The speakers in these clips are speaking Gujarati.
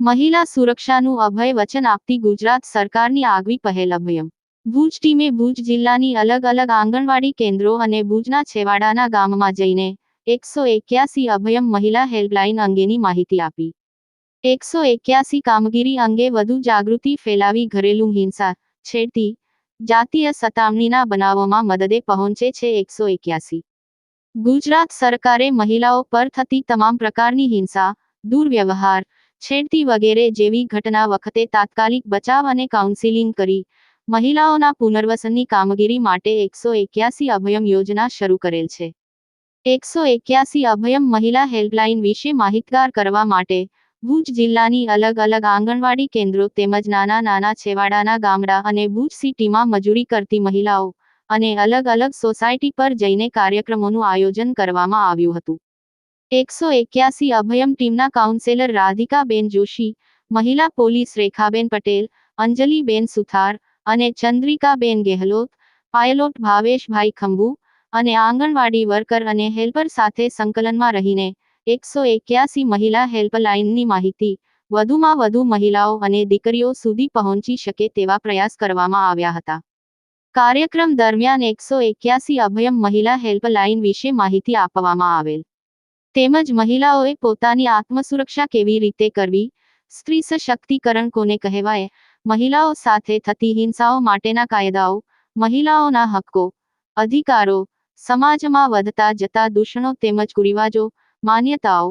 મહિલા સુરક્ષાનું અભય વચન આપતી ગુજરાત સરકારની આગવી પહેલ અભયમ ભુજ ટીમે ભુજ જિલ્લાની અલગ અલગ આંગણવાડી કેન્દ્રો અને ભુજના છેવાડાના ગામમાં જઈને એકસો એક્યાસી અભયમ મહિલા હેલ્પલાઇન અંગેની માહિતી આપી. એકસો એક્યાસી કામગીરી અંગે વધુ જાગૃતિ ફેલાવી ઘરેલું હિંસા, છેડતી જાતીય સતામણીના બનાવોમાં મદદે પહોંચે છે એકસો એક્યાસી. ગુજરાત સરકારે મહિલાઓ પર થતી તમામ પ્રકારની હિંસા, દુર્વ્યવહાર, છેડતી વગેરે જેવી ઘટના વખતે તાત્કાલિક બચાવ અને કાઉન્સિલિંગ કરી મહિલાઓના પુનર્વસનની કામગીરી માટે એકસો એક્યાસી અભયમ યોજના શરૂ કરેલ છે. એકસો એક્યાસી અભયમ મહિલા હેલ્પલાઇન વિશે માહિતગાર કરવા માટે ભુજ જિલ્લાની અલગ અલગ આંગણવાડી કેન્દ્રો તેમજ નાના નાના છેવાડાના ગામડા અને ભુજ સિટીમાં મજૂરી કરતી મહિલાઓ અને અલગ અલગ સોસાયટી પર જઈને કાર્યક્રમોનું આયોજન કરવામાં આવ્યું હતું. એકસો એક્યાસી અભયમ ટીમના કાઉન્સેલર રાધિકાબેન જોશી, મહિલા પોલીસ રેખાબેન પટેલ, અંજલિબેન સુથાર અને ચંદ્રિકાબેન ગેહલોત, પાયલોટ ભાવેશભાઈ ખંભુ અને આંગણવાડી વર્કર અને હેલ્પર સાથે સંકલનમાં રહીને એકસો એક્યાસી મહિલા હેલ્પલાઇનની માહિતી. વધુમાં વધુ મહિલાઓ અને દીકરીઓ સુધી પહોંચી શકે તેવા પ્રયાસ કરવામાં આવ્યા હતા. કાર્યક્રમ દરમિયાન એકસો એક્યાસી અભયમ મહિલા હેલ્પલાઇન વિશે માહિતી આપવામાં આવેલ. તેમજ મહિલાઓએ પોતાની આત્મસુરક્ષા કેવી રીતે કરવી, સ્ત્રી સશક્તિકરણ કોને કહેવાય, મહિલાઓ સાથે થતી હિંસાઓ માટેના કાયદાઓ, મહિલાઓના હક્કો, અધિકારો, સમાજમાં વધતા જતા દૂષણો તેમજ કુરિવાજો માન્યતાઓ,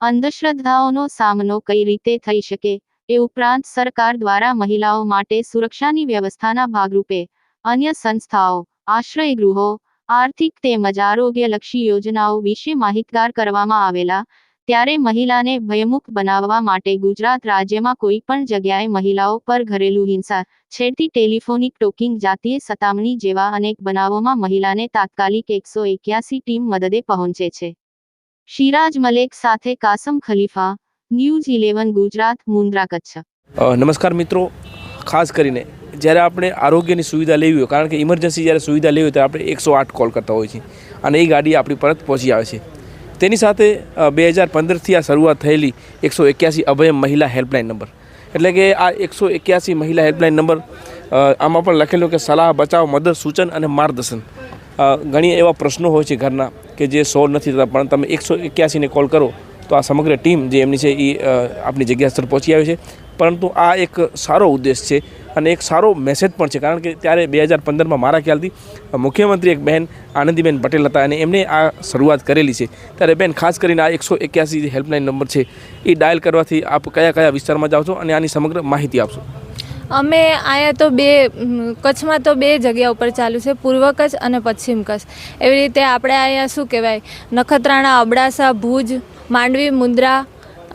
અંધશ્રદ્ધાઓનો સામનો કઈ રીતે થઈ શકે એ ઉપરાંત સરકાર દ્વારા મહિલાઓ માટે સુરક્ષાની વ્યવસ્થાના ભાગરૂપે અન્ય સંસ્થાઓ આશ્રય ગૃહો આર્થિક તેમજ આરોગ્યલક્ષી યોજનાઓ વિશે માહિતગાર કરવામાં આવેલા ત્યારે મહિલાને ભયમુક્ત બનાવવા માટે ગુજરાત રાજ્યમાં કોઈ પણ જગ્યાએ મહિલાઓ પર ઘરેલું હિંસા, છેડતી ટેલિફોનિક ટોકિંગ, જાતીય સતામણી જેવા અનેક બનાવોમાં મહિલાને તાત્કાલિક એકસો એક્યાસી ટીમ મદદે પહોંચે છે. શિરાજ મલેક સાથે કાસમ ખલીફા, ન્યૂઝ ઇલેવન ગુજરાત, મુન્દ્રા કચ્છ. નમસ્કાર મિત્રો. ખાસ કરીને જ્યારે આપણે આરોગ્યની સુવિધા લેવી હોય, કારણ કે ઇમરજન્સી જ્યારે સુવિધા લેવી હોય, ત્યારે આપણે એકસો આઠ કોલ કરતા હોઈએ છીએ અને એ ગાડી આપણી પરત પહોંચી આવે છે. તેની સાથે બે હજાર પંદરથી આ શરૂઆત થયેલી એકસો એક્યાસી અભયમ મહિલા હેલ્પલાઇન નંબર. એટલે કે આ એકસો એક્યાસી મહિલા હેલ્પલાઇન નંબર આમાં પણ લખેલું કે સલાહ, બચાવ, મદદ, સૂચન અને માર્ગદર્શન. ઘણી એવા પ્રશ્નો હોય છે ઘરના કે જે સોલ્વ નથી થતા, પણ તમે એકસો એક્યાસીને કોલ કરો તો આ સમગ્ર ટીમ જે એમની છે એ આપણી જગ્યા સ્તર પહોંચી આવે છે. પરંતુ આ એક સારો ઉદ્દેશ છે અને એક સારો મેસેજ પણ છે, કારણ કે ત્યારે બે હજાર પંદરમાં મારા ખ્યાલથી મુખ્યમંત્રી એક બહેન આનંદીબેન પટેલ હતા અને એમણે આ શરૂઆત કરેલી છે. ત્યારે બેન, ખાસ કરીને આ એકસો એક્યાસી જે હેલ્પલાઇન નંબર છે એ ડાયલ કરવાથી આપ કયા કયા વિસ્તારમાં જાઓ છો અને આની સમગ્ર માહિતી આપશો? અમે અહીંયા તો બે કચ્છમાં તો બે જગ્યા ઉપર ચાલુ છે, પૂર્વ કચ્છ અને પશ્ચિમ કચ્છ. એવી રીતે આપણે અહીંયા શું કહેવાય, નખત્રાણા, અબડાસા, ભુજ, માંડવી, મુંદ્રા,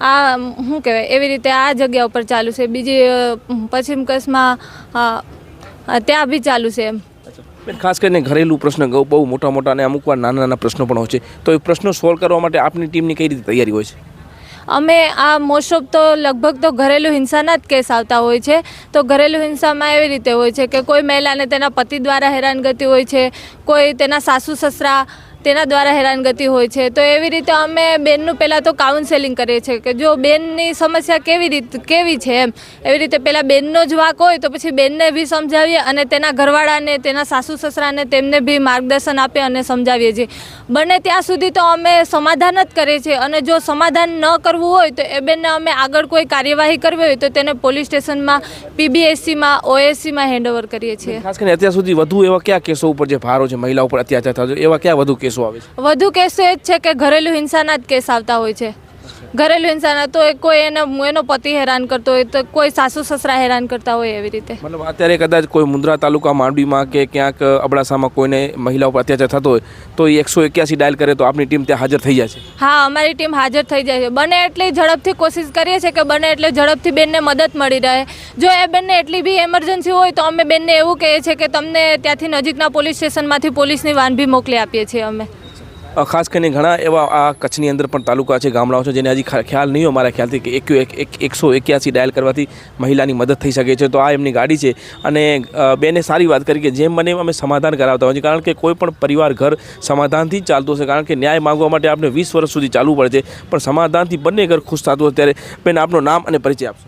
આ શું કહેવાય, એવી રીતે આ જગ્યા ઉપર ચાલુ છે. બીજી પશ્ચિમ કચ્છમાં ત્યાં બી ચાલુ છે ખાસ કરીને ઘરેલું પ્રશ્ન બહુ મોટા મોટા અને અમુક વાર નાના નાના પ્રશ્નો પણ હોય છે. તો એ પ્રશ્નો સોલ્વ કરવા માટે આપની ટીમની કઈ રીતે તૈયારી હોય છે? અમે આ મોસ્ટ તો લગભગ તો ઘરેલું હિંસાના જ કેસ આવતા હોય છે. તો ઘરેલું હિંસામાં એવી રીતે હોય છે કે કોઈ મહિલાને તેના પતિ દ્વારા હેરાનગતિ હોય છે, કોઈ તેના સાસુ સસરા તેના દ્વારા હેરાનગતિ હોય છે. તો એવી રીતે અમે બેનનું પહેલાં તો કાઉન્સેલિંગ કરીએ છીએ કે જો બેનની સમસ્યા કેવી રીત, કેવી છે એમ. એવી રીતે પહેલાં બેનનો જ વાક હોય તો પછી બેનને બી સમજાવીએ અને તેના ઘરવાળાને, તેના સાસુ સસરાને તેમને બી માર્ગદર્શન આપીએ અને સમજાવીએ છીએ. બને ત્યાં સુધી તો અમે સમાધાન જ કરીએ છીએ અને જો સમાધાન ન કરવું હોય તો એ બેનને અમે આગળ કોઈ કાર્યવાહી કરવી હોય તો તેને પોલીસ સ્ટેશનમાં, પીબીએસસીમાં, ઓએસસીમાં હેન્ડઓવર કરીએ છીએ. ખાસ કરીને અત્યાર સુધી વધુ એવા કયા કેસો ઉપર જે ભારો છે, મહિલાઓ ઉપર અત્યાચાર થતો એવા કયા વધુ કેસો આવે છે? વધુ કેસો એ જ છે કે ઘરેલું હિંસાના જ કેસ આવતા હોય છે. ઘરેલું ઇન્સાન તો એ કોઈ એનો એનો પતિ હેરાન કરતો હોય તો કોઈ સાસુ સસરા હેરાન કરતા હોય એવી રીતે. મતલબ અત્યારે કદાચ કોઈ મુન્દ્રા તાલુકા માંડવીમાં કે ક્યાંક અબડાસામાં કોઈને મહિલા ઉપર અત્યાચાર થતો હોય તો એ એકસો એક્યાસી ડાયલ કરે તો આપની ટીમ ત્યાં હાજર થઈ જાય છે. હા અમારી ટીમ હાજર થઈ જાય છે. બને એટલી ઝડપથી કોશિશ કરીએ છીએ કે બને એટલે ઝડપથી બેનને મદદ મળી રહે. જો એ બેનને એટલી બી એમરજન્સી હોય તો અમે બેનને એવું કહીએ છીએ કે તમને ત્યાંથી નજીકના પોલીસ સ્ટેશનમાંથી પોલીસની વાન બી મોકલી આપીએ છીએ અમે. ખાસ કરીને ઘણા એવા આ કચ્છની અંદર પણ તાલુકા છે, ગામડાઓ છે, જેને હજી ખ્યાલ નહીં હોય મારા ખ્યાલથી કે એક એક એક, એકસો એક્યાસી ડાયલ કરવાથી મહિલાની મદદ થઈ શકે છે. તો આ એમની ગાડી છે અને બેને સારી વાત કરી કે જેમ બને અમે સમાધાન કરાવતા હોય છે કારણ કે કોઈ પણ પરિવાર ઘર સમાધાનથી જ ચાલતું હશે. કારણ કે ન્યાય માંગવા માટે આપણે વીસ વર્ષ સુધી ચાલવું પડે છે. પણ સમાધાનથી બંને ઘર ખુશ થતું હોય ત્યારે બેન આપનું નામ અને પરિચય આપશો.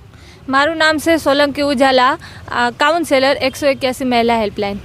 મારું નામ છે સોલંકી ઉજાલા કાઉન્સેલર એકસો એક્યાસી મહિલા હેલ્પલાઇન.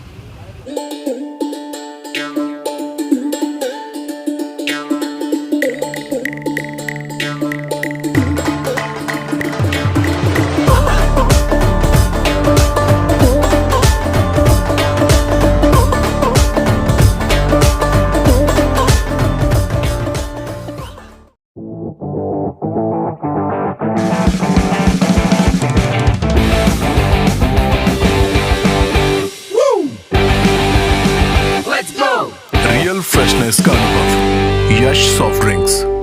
fresh soft drinks.